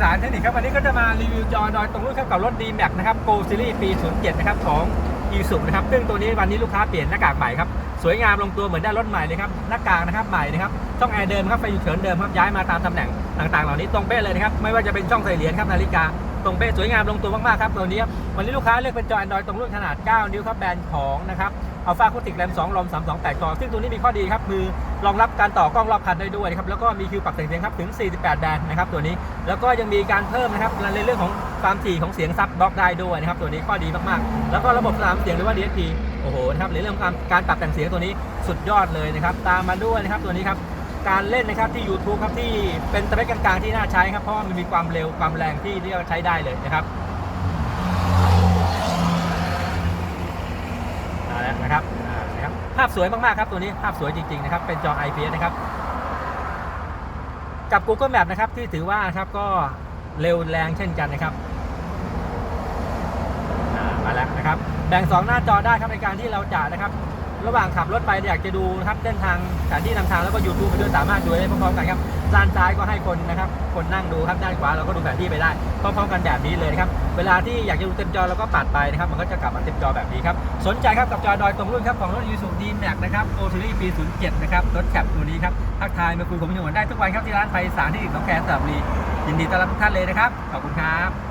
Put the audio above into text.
ศาลเทคนิคครับวันนี้ก็จะมารีวิวจอดอยตรงรุ่นครับกับรถ d m a x นะครับ Go Series ปี 07 นะครับของ e s u นะครับซึ่งตัวนี้วันนี้ลูกค้าเปลี่ยนหน้ากากใหม่ครับ สวยงามลงตัวเหมือนได้รถใหม่เลยครับหน้ากากนะครับใหม่นะครับช่องแอร์เดิมครับไฟยูเทินเดิมครับย้ายมาตามตำแหน่งต่างๆ เหล่านี้ตรงเป๊ะเลยนะครับไม่ว่าจะเป็นช่องใส่เหรียญครับนาฬิกาตรงเป๊ะสวยงามลงตัวมากๆครับตัวนี้วันนี้ลูกค้าเลือกเป็นจอ Android ตรงรุ่นขนาด 9 นิ้วครับแบรนด์ของนะครับ อัลฟาคูติกแรม2ลม328จอซึ่งตัวนี้มีข้อดีครับคือรองรับการต่อกล้องรอบคันได้ด้วยนะครับแล้วก็มีคิวปรับเสียงครับถึง 48 แบนด์นะครับตัวนี้แล้วก็ยังมีการเพิ่มนะครับในเรื่องของความถี่ของเสียงซับบล็อกได้ด้วยนะครับตัวนี้ข้อดีมากๆ แล้วก็ระบบสนามเสียงหรือว่า DSP โอ้โหนะครับในเรื่องของการการปรับแต่งเสียงตัวนี้สุดยอดเลยนะครับตามมาด้วยนะครับตัวนี้ครับการเล่นนะครับที่ YouTube ครับที่เป็นสเปคกลางๆที่น่าใช้ครับเพราะว่ามันมีความเร็วความแรงที่เรียกใช้ได้เลยนะครับ และนะครับนะครับ ภาพสวยมาก ๆ ครับตัวนี้ภาพสวยจริง ๆ นะครับ เป็นจอ IPS นะครับ กับ Google Map นะครับ ที่ถือว่าครับก็เร็วแรงเช่นกันนะครับมาแล้วนะครับ แบ่ง 2 หน้าจอได้ครับในการที่เราจะนะครับ ระหว่างขับรถไปอยากจะดูนะครับเส้นทางสถานที่นำทางแล้วก็ยูทูบไปด้วยสามารถดูได้พร้อมๆกันครับด้านซ้ายก็ให้คนนะครับ คนนั่งดูครับด้านขวาเราก็ดูแผนที่ไปได้พร้อมๆกันแบบนี้เลยนะครับเวลาที่อยากจะดูเต็มจอเราก็ปัดไปนะครับ มันก็จะกลับมาเต็มจอแบบนี้ครับสนใจครับกับจอดอยตรงรุ่นครับของรถยูซูดีแม็กนะครับโอซีรีส์ปี 07 นะครับรถแคปตัวนี้ครับทักทายมาคุยผมอยู่ได้ทุกวันครับที่ร้านไฟสารที่หนองแคสระบุรียินดีต้อนรับทุกท่านเลยนะครับขอบคุณครับ